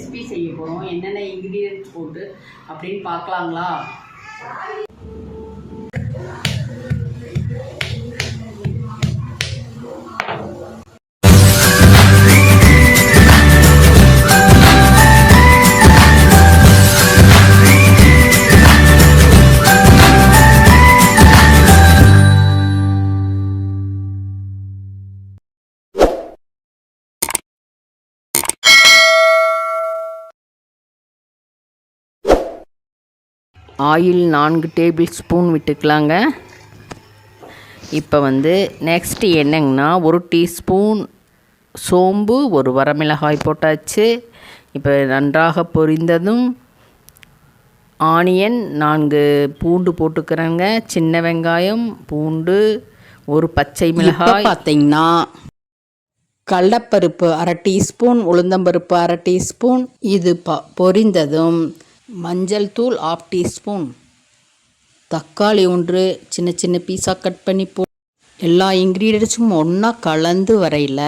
Recipe செய்ய போகிறோம் என்னென்ன இன்க்ரீடியன்ட்ஸ் போட்டு அப்படின்னு பார்க்கலாங்களா? ஆயில் நான்கு டேபிள் ஸ்பூன் விட்டுக்கலாங்க. இப்போ வந்து நெக்ஸ்ட் என்னங்கன்னா ஒரு டீஸ்பூன் சோம்பு ஒரு வரமிளகாய் போட்டாச்சு. இப்போ நன்றாக பொரிந்ததும் ஆனியன் நான்கு பூண்டு போட்டுக்கிறேங்க. சின்ன வெங்காயம் பூண்டு ஒரு பச்சை மிளகாய். பார்த்தீங்கன்னா கடலப்பருப்பு அரை டீஸ்பூன் உளுந்தம்பருப்பு அரை டீஸ்பூன். இது ப பொரிந்ததும் மஞ்சள் தூள் ஆஃப் டீஸ்பூன் தக்காளி ஒன்று சின்ன சின்ன பீஸாக கட் பண்ணி போ. எல்லா இன்க்ரீடியன்ஸும் ஒன்றா கலந்து வரையில்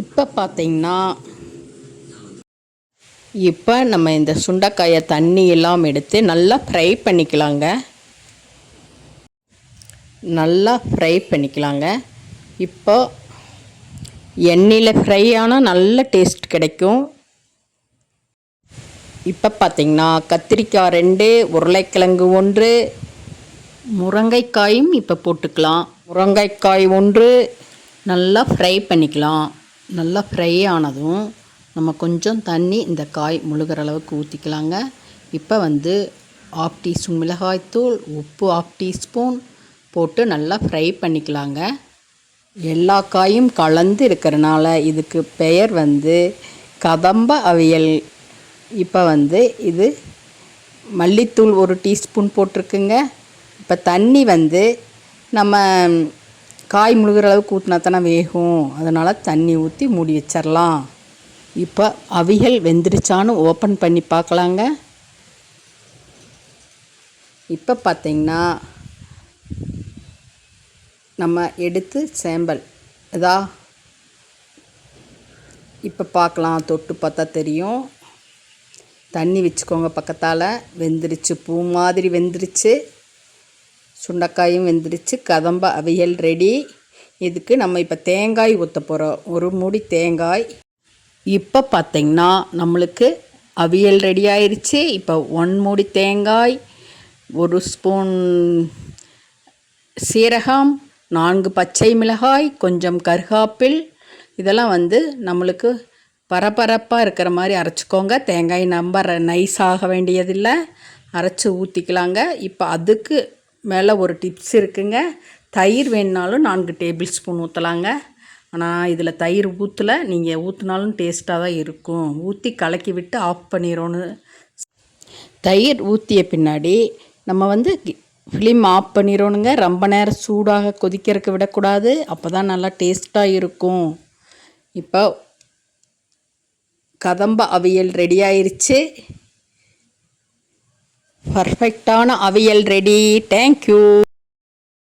இப்போ பார்த்தீங்கன்னா இப்போ நம்ம இந்த சுண்டைக்காயை தண்ணி எல்லாம் எடுத்து நல்லா ஃப்ரை பண்ணிக்கலாங்க. நல்லா ஃப்ரை பண்ணிக்கலாங்க. இப்போ எண்ணெயில் ஃப்ரை ஆனால் நல்ல டேஸ்ட் கிடைக்கும். இப்போ பார்த்தீங்கன்னா கத்திரிக்காய் ரெண்டு உருளைக்கிழங்கு ஒன்று முருங்கைக்காயும் இப்போ போட்டுக்கலாம். முருங்கைக்காய் ஒன்று நல்லா ஃப்ரை பண்ணிக்கலாம். நல்லா ஃப்ரை ஆனதும் நம்ம கொஞ்சம் தண்ணி இந்த காய் முழுகிற அளவுக்கு ஊற்றிக்கலாங்க இப்போ வந்து ஆஃப் டீஸ்பூன் மிளகாய்த்தூள் உப்பு ஆஃப் டீஸ்பூன் போட்டு நல்லா ஃப்ரை பண்ணிக்கலாங்க. எல்லா காயும் கலந்து இருக்கிறனால இதுக்கு பெயர் வந்து கதம்ப அவியல் இப்போ வந்து இது மல்லித்தூள் ஒரு டீஸ்பூன் போட்டிருக்குங்க. இப்போ தண்ணி வந்து நம்ம காய் முழுகிற அளவுக்கு ஊற்றினா தானே வேகும். அதனால் தண்ணி ஊற்றி மூடி வச்சிடலாம் இப்போ அவிகள் வெந்துருச்சான்னு ஓப்பன் பண்ணி பார்க்கலாங்க. இப்போ பார்த்தீங்கன்னா நம்ம எடுத்து சேம்பல். இதா இப்போ பார்க்கலாம் தொட்டு பார்த்தா தெரியும். தண்ணி வச்சுக்கோங்க பக்கத்தால். வெந்துருச்சு. பூ மாதிரி வெந்துருச்சு. சுண்டைக்காயும் வெந்துருச்சு. கதம்ப அவியல் ரெடி. இதுக்கு நம்ம இப்போ தேங்காய் ஊற்ற போகிறோம் ஒரு மூடி தேங்காய். இப்போ பார்த்திங்கன்னா நம்மளுக்கு அவியல் ரெடி ஆயிடுச்சு இப்போ ஒன் மூடி தேங்காய் ஒரு ஸ்பூன் சீரகம் நான்கு பச்சை மிளகாய் கொஞ்சம் கருகாப்பில். இதெல்லாம் வந்து நம்மளுக்கு பரபரப்பாக இருக்கிற மாதிரி அரைச்சிக்கோங்க. தேங்காய் நம்ப நைஸ் ஆக வேண்டியதில்லை. அரைச்சி ஊற்றிக்கலாங்க இப்போ அதுக்கு மேலே ஒரு டிப்ஸ் இருக்குங்க. தயிர் வேணுனாலும் நான்கு டேபிள் ஸ்பூன் ஊற்றலாங்க ஆனால் இதில் தயிர் ஊற்றலை நீங்கள் ஊற்றினாலும் டேஸ்ட்டாக தான் இருக்கும். ஊற்றி கலக்கி விட்டு ஆஃப் பண்ணிடணும் தயிர் ஊற்றிய பின்னாடி நம்ம வந்து ஃபிலிம் ஆஃப் பண்ணிடணுங்க ரொம்ப நேரம் சூடாக கொதிக்கிறதுக்கு விடக்கூடாது. அப்போ தான் நல்லா டேஸ்ட்டாக இருக்கும். இப்போ கதம்ப அவியல் ரெடி ஆயிருச்சு பர்ஃபெக்டான அவியல் ரெடி. தேங்க்யூ